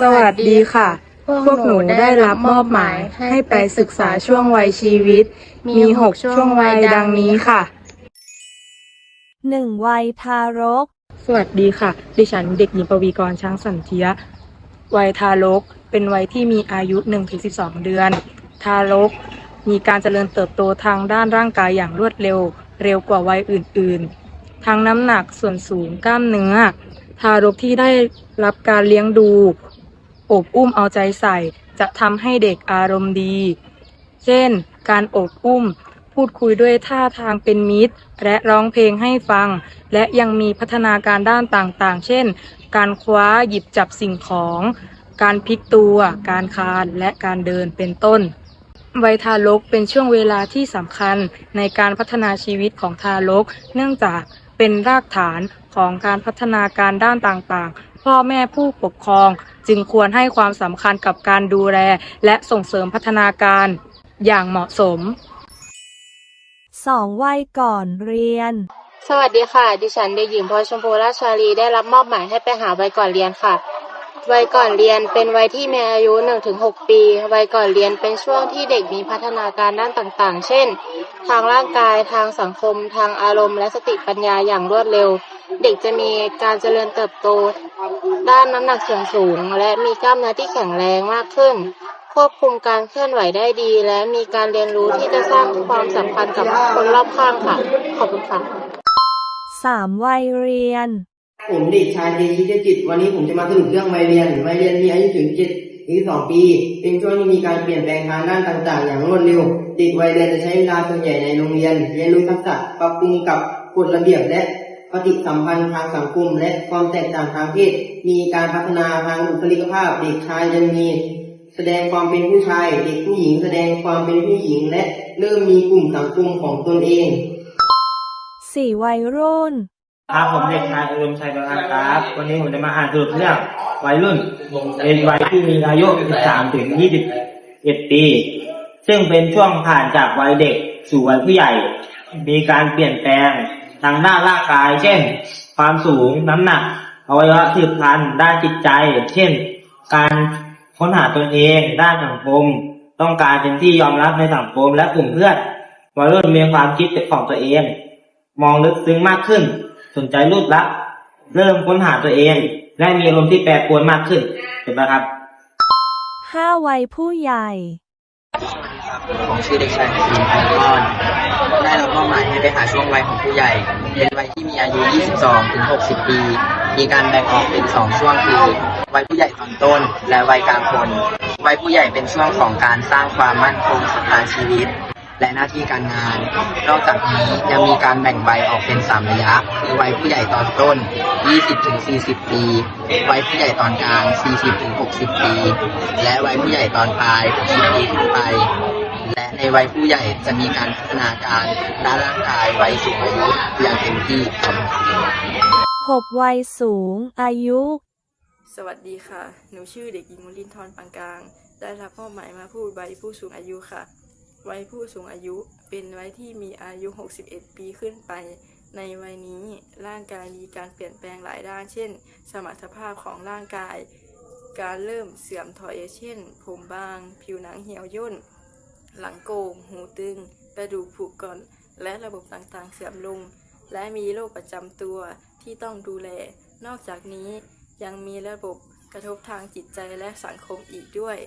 สวัสดีค่ะ พวกหนูได้รับมอบหมายให้ไปศึกษาช่วงวัยชีวิต มี6ช่วงวัยดังนี้ค่ะ หนึ่งวัยทารก สวัสดีค่ะ ดิฉันเด็กหญิงปวีกรช้างสันเทียวัยทารก เป็นวัยที่มีอายุ 1-12 เดือน ทารก มีการเจริญเติบโตทางด้านร่างกายอย่างรวดเร็ว เร็วกว่าวัยอื่น ๆ ทั้งน้ำหนักส่วนสูงกล้ามเนื้อ ทารกที่ได้รับการเลี้ยงดู อบอุ้มเอาใจใส่ จะทำให้เด็กอารมณ์ดี เช่น การอบอุ้ม พูดคุยด้วยท่าทางเป็นมิตร และร้องเพลงให้ฟัง และยังมีพัฒนาการด้านต่างๆ เช่น การคว้าหยิบจับสิ่งของ การพลิกตัว การคลาน และการเดินเป็นต้น วัยทารกเป็นช่วงเวลาที่สำคัญในการพัฒนาชีวิตของทารก เนื่องจากเป็นรากฐานของการพัฒนาการด้านต่างๆ พ่อแม่ผู้ปกครอง จึงควรให้ความสำคัญกับการดูแล และส่งเสริมพัฒนาการอย่างเหมาะสมสองวัยก่อนเรียน สวัสดีค่ะ ดิฉันเด็กหญิงพลอยชมพูราชชาลีได้รับมอบหมายให้ไปหาวัยก่อนเรียนค่ะ วัยก่อนเรียนเป็นวัยที่มีอายุ 1-6 ปี วัยก่อนเรียนเป็นช่วงที่เด็กมีพัฒนาการด้านต่างๆ เช่น ทางร่างกาย ทางสังคม ทางอารมณ์ และสติปัญญาอย่างรวดเร็ว เด็กจะมีการเจริญเติบโต ด้านน้ำหนักส่วนสูง และมีกล้ามเนื้อที่แข็งแรงมากขึ้น ควบคุมการเคลื่อนไหวได้ดี และมีการเรียนรู้ที่จะสร้างความสัมพันธ์กับคนรอบข้างค่ะ ขอบคุณค่ะสามวัยเรียน ผมเด็กชายเดชิตจิต วันนี้ผมจะมาสรุปเรื่องวัยเรียนวัยเรียนมีอายุถึง7ถึง2ปี เป็นช่วงที่มีการเปลี่ยนแปลงทางด้านต่าง ๆ อย่างรวดเร็ว เด็กวัยเรียนจะใช้เวลาส่วนใหญ่ในโรงเรียน เรียนรู้ทักษะปรับปรุงกับกฎระเบียบและ ปฏิสัมพันธ์ทางสังคม และความแตกต่างทางเพศ มีการพัฒนาทางบุคลิกภาพ เด็กชายจะมีแสดงความเป็นผู้ชาย เด็กผู้หญิงแสดงความเป็นผู้หญิง และเริ่มมีกลุ่มสังคมของตนเองสี่วัยรุ่นครับผมเด็กชายอุดมชัยประภาครับ วันนี้ผมจะมาอ่านสรุปเรื่องวัยรุ่นเป็นวัยที่มีอายุ 13 ถึง 21 ปี ซึ่งเป็นช่วงผ่านจากวัยเด็กสู่วัยผู้ใหญ่ มีการเปลี่ยนแปลง ทางด้านร่างกาย เช่น ความสูงน้ำหนักอวัยวะสืบพันธุ์ด้านจิตใจ เช่น การค้นหาตนเอง ด้านสังคม ต้องการเป็นที่ยอมรับในสังคมและกลุ่มเพื่อนวัยรุ่นมีความคิดเป็นของตัวเอง มองลึกซึ้งมากขึ้น สนใจรูปลักษณ์เริ่มค้นหาตัวเอง และมีอารมณ์ที่แปรปรวนมากขึ้นเห็นไหมครับห้าวัยผู้ใหญ่ ผมชื่อเด็กชายทีมพงก้อนได้รับมอบหมายให้ไปหาช่วงวัยของผู้ใหญ่ เป็นวัยที่มีอายุ 22 ถึง 60 ปี มีการแบ่งออกเป็น 2 ช่วงคือ วัยผู้ใหญ่ตอนต้น และวัยกลางคน วัยผู้ใหญ่เป็นช่วงของการสร้างความมั่นคงทางชีวิต และหน้าที่การงาน นอกจากนี้ยังมีการแบ่งใบออกเป็น 3 ระยะ คือวัยผู้ใหญ่ตอนต้น 20ถึง40 ปี วัยผู้ใหญ่ตอนกลาง 40ถึง60 ปี และวัยผู้ใหญ่ตอนปลาย 60 ปีขึ้นไป ในวัยผู้ใหญ่จะมีการพัฒนาการด้านร่างกายวัยสูงอายุอย่างเต็มที่ครับหกวัยสูงอายุ สวัสดีค่ะ หนูชื่อเด็กหญิงวลินทรปังกลาง ได้รับมอบหมายมาพูดวัยผู้สูงอายุค่ะ วัยผู้สูงอายุเป็นวัยที่มีอายุ 61 ปีขึ้นไป ในวัยนี้ร่างกายมีการเปลี่ยนแปลงหลายด้าน เช่น สมรรถภาพของร่างกาย การเริ่มเสื่อมถอยเช่น ผมบาง ผิวหนังเหี่ยวย่น หลังโกง หูตึง กระดูกผุก่อน และระบบต่างๆเสื่อมลง และมีโรคประจำตัวที่ต้องดูแล นอกจากนี้ยังมีระบบกระทบทางจิตใจและสังคมอีกด้วย